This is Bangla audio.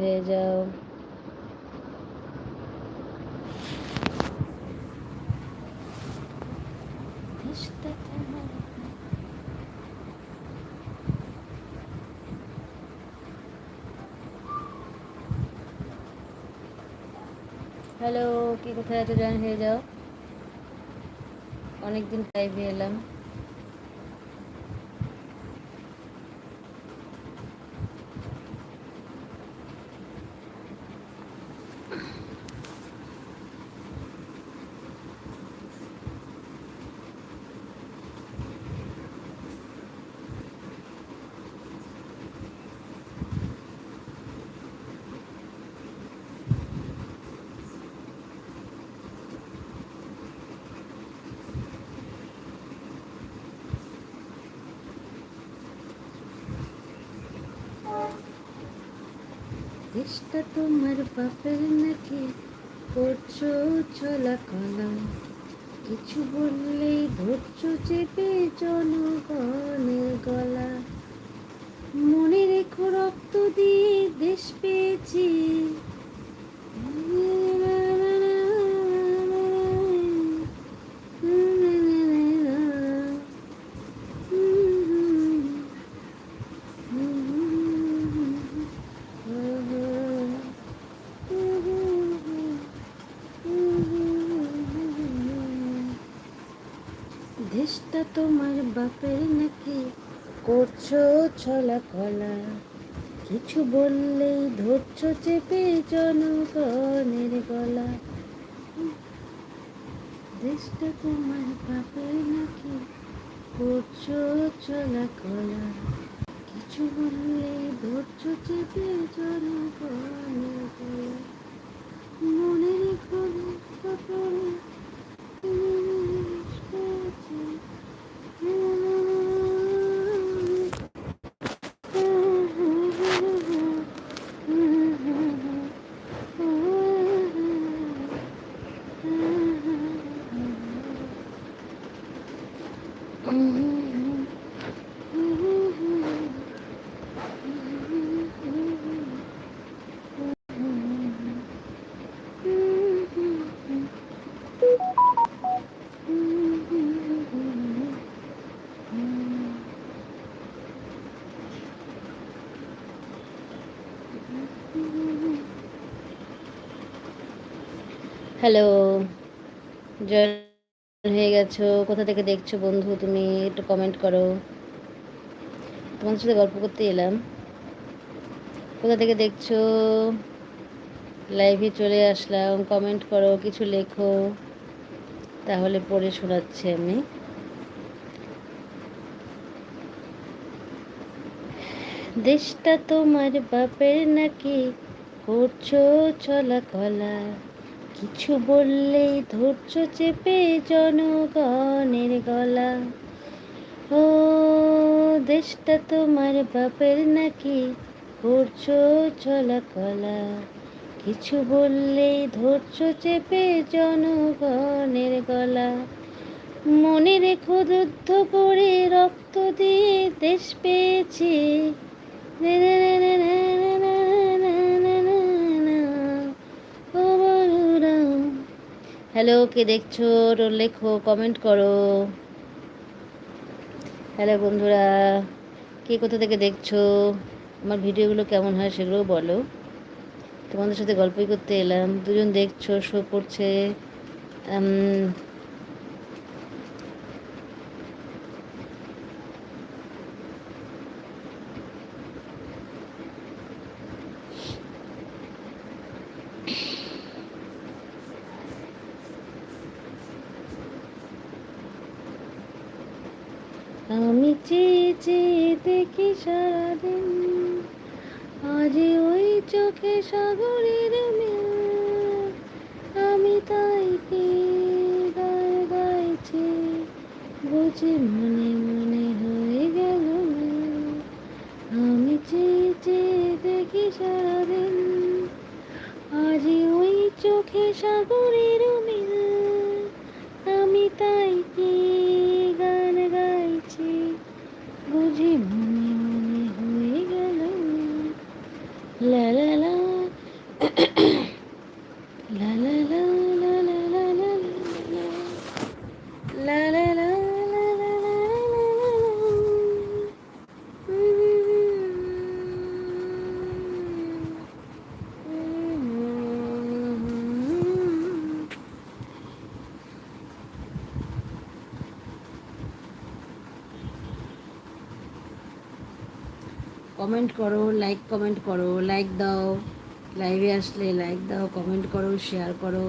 হয়ে যাও হ্যালো কি কোথায় আছে জয়েন হয়ে যাও অনেকদিন লাইভে এলাম দেশটা তোমার বাপের নাকি? করছ চলা কলা। কিছু বললেই ধরছো চেপে জনগণের গলা। মনে রেখো রক্ত দিয়ে দেশ পেয়েছি বাপের নাকি করছ ছলা কলা কিছু বললেই ধরছো চেপে জনগণের গলা। দেশটা তোমার বাপের নাকি করছ চলা কলা কিছু বললেই ধরছো চেপে জনগণের গলা। মনে রেখো হ্যালো। জয়েন হয়ে গেছো? কোথা থেকে দেখছ বন্ধু তুমি? একটু কমেন্ট করো। তোমার সাথে গল্প করতে এলাম। কোথা থেকে দেখছ? লাইভে চলে আসলাম। কমেন্ট করো, কিছু লেখো। তাহলে পড়ে শোনাচ্ছি আমি। দেশটা তোমার বাপের নাকি? করছ চলা কলা কিছু বললেই ধৈর্য চেপে জনগণের গলা। ও, দেশটা তোমার বাপের নাকি? করছ চলা কলা। কিছু বললেই ধৈর্য চেপে জনগণের গলা। মনে রেখো যুদ্ধ করে রক্ত দিয়ে দেশ পেয়েছি। হ্যালো, কে দেখছ? লেখো কমেন্ট করো। হ্যালো বন্ধুরা, কে কোথা থেকে দেখছ? আমার ভিডিওগুলো কেমন হয় সেগুলো বলো। তোমাদের সাথে গল্পই করতে এলাম। দুজন দেখছ শো করছে। আমি চেয়ে চেয়ে দেখি সারাদিন। আজ ওই চোখে সাগরের মিল আমি তাই কি গায় গাইছি, বুঝি মনে মনে হয়ে গেল আমি চেয়ে চেয়ে দেখি সারাদিন। আজ ওই চোখে সাগরের মিল আমি তাই কমেন্ট করো লাইক কমেন্ট করো লাইক দাও লাইভে আসলে লাইক দাও কমেন্ট করো শেয়ার করো।